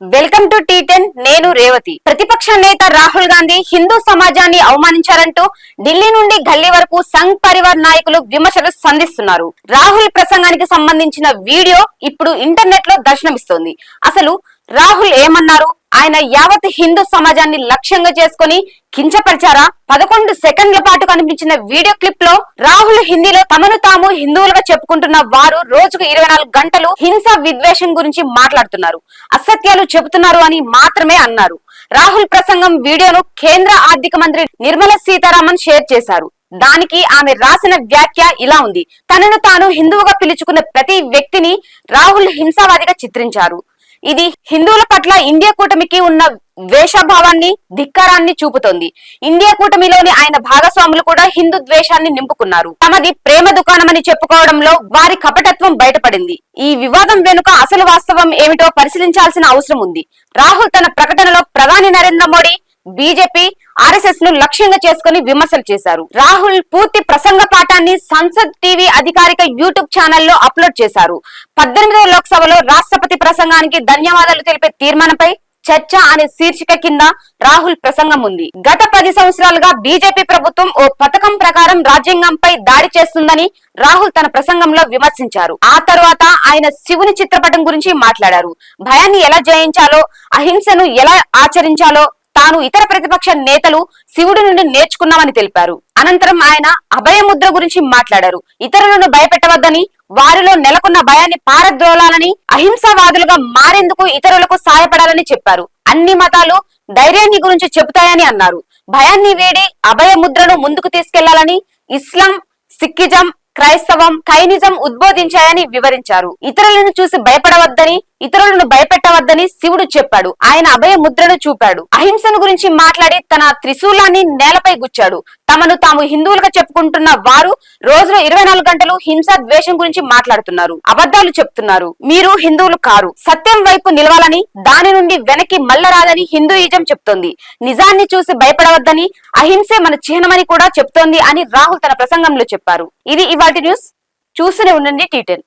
Welcome to tea ten నేను రేవతి. ప్రతిపక్ష నేత రాహుల్ గాంధీ హిందూ సమాజాన్ని అవమానించారంటూ ఢిల్లీ నుండి గల్లీ వరకు సంఘ్ పరివార్ నాయకులు విమర్శలు సంధిస్తున్నారు. రాహుల్ ప్రసంగానికి సంబంధించిన వీడియో ఇప్పుడు ఇంటర్నెట్లో దర్శనమిస్తోంది. అసలు రాహుల్ ఏమన్నారు? ఆయన యావత్ హిందూ సమాజాన్ని లక్ష్యంగా చేసుకుని కించపరిచారా? పదకొండు సెకండ్ల పాటు కనిపించిన వీడియో క్లిప్లో రాహుల్ హిందీలో తమను తాము హిందువులుగా చెప్పుకుంటున్న వారు రోజుకు ఇరవై నాలుగు గంటలు హింస విద్వేషం గురించి మాట్లాడుతున్నారు. అసత్యాలు చెబుతున్నారు అని మాత్రమే అన్నారు. రాహుల్ ప్రసంగం వీడియోను కేంద్ర ఆర్థిక మంత్రి నిర్మలా సీతారామన్ షేర్ చేశారు. దానికి ఆమె రాసిన వ్యాఖ్య ఇలా ఉంది. తనను తాను హిందువుగా పిలుచుకున్న ప్రతి వ్యక్తిని రాహుల్ హింసావాదిగా చిత్రించారు. ఇది హిందువుల పట్ల ఇండియా కూటమికి ఉన్న ద్వేషభావాన్ని ధిక్కారాన్ని చూపుతోంది. ఇండియా కూటమిలోని ఆయన భాగస్వాములు కూడా హిందూ ద్వేషాన్ని నింపుకున్నారు. తమది ప్రేమ దుకాణమని చెప్పుకోవడంలో వారి కపటత్వం బయటపడింది. ఈ వివాదం వెనుక అసలు వాస్తవం ఏమిటో పరిశీలించాల్సిన అవసరం ఉంది. రాహుల్ తన ప్రకటనలో ప్రధాని నరేంద్ర మోడీ బీజేపీ ఆర్ఎస్ఎస్ను లక్ష్యంగా చేసుకుని విమర్శలు చేశారు. రాహుల్ పూర్తి ప్రసంగ పాఠాన్ని సంసద్ టీవీ అధికారిక యూట్యూబ్ ఛానల్లో అప్లోడ్ చేశారు. పద్దెనిమిదవ లోక్సభలో రాష్ట్ర ప్రసంగానికి ధన్యవాదాలు తెలిపే తీర్మానంపై చర్చ అనే శీర్షిక కింద రాహుల్ ప్రసంగం ఉంది. గత పది సంవత్సరాలుగా బీజేపీ ప్రభుత్వం ఓ పథకం ప్రకారం రాజ్యాంగంపై దాడి చేస్తుందని రాహుల్ తన ప్రసంగంలో విమర్శించారు. ఆ తరువాత ఆయన శివుని చిత్రపటం గురించి మాట్లాడారు. భయాన్ని ఎలా జయించాలో అహింసను ఎలా ఆచరించాలో తాను ఇతర ప్రతిపక్ష నేతలు శివుడి నుండి నేర్చుకున్నామని తెలిపారు. అనంతరం ఆయన అభయముద్ర గురించి మాట్లాడారు. ఇతరులను భయపెట్టవద్దని వారిలో నెలకొన్న భయాన్ని పారద్రోలాలని అహింసావాదులుగా మారేందుకు ఇతరులకు సాయపడాలని చెప్పారు. అన్ని మతాలు ధైర్యాన్ని గురించి చెబుతాయని అన్నారు. భయాన్ని వేడి అభయ ముద్రను ముందుకు తీసుకెళ్ళాలని ఇస్లాం సిక్కిజం క్రైస్తవం కైనిజం ఉద్బోధించాయని వివరించారు. ఇతరులను చూసి భయపడవద్దని ఇతరులను భయపెట్టవద్దని శివుడు చెప్పాడు. ఆయన అభయ ముద్రను చూపాడు. అహింసను గురించి మాట్లాడి తన త్రిశూలాన్ని నేలపై గుచ్చాడు. తమను తాము హిందువులుగా చెప్పుకుంటున్న వారు రోజులో ఇరవై నాలుగు గంటలు హింస ద్వేషం గురించి మాట్లాడుతున్నారు. అబద్ధాలు చెప్తున్నారు. మీరు హిందువులు కారు. సత్యం వైపు నిలవాలని దాని నుండి వెనక్కి మల్లరాదని హిందూయిజం చెప్తోంది. నిజాన్ని చూసి భయపడవద్దని అహింసే మన చిహ్నమని కూడా చెప్తోంది అని రాహుల్ తన ప్రసంగంలో చెప్పారు. ఇది ఇవాటి న్యూస్ చూస్తూనే ఉండండి టీటెన్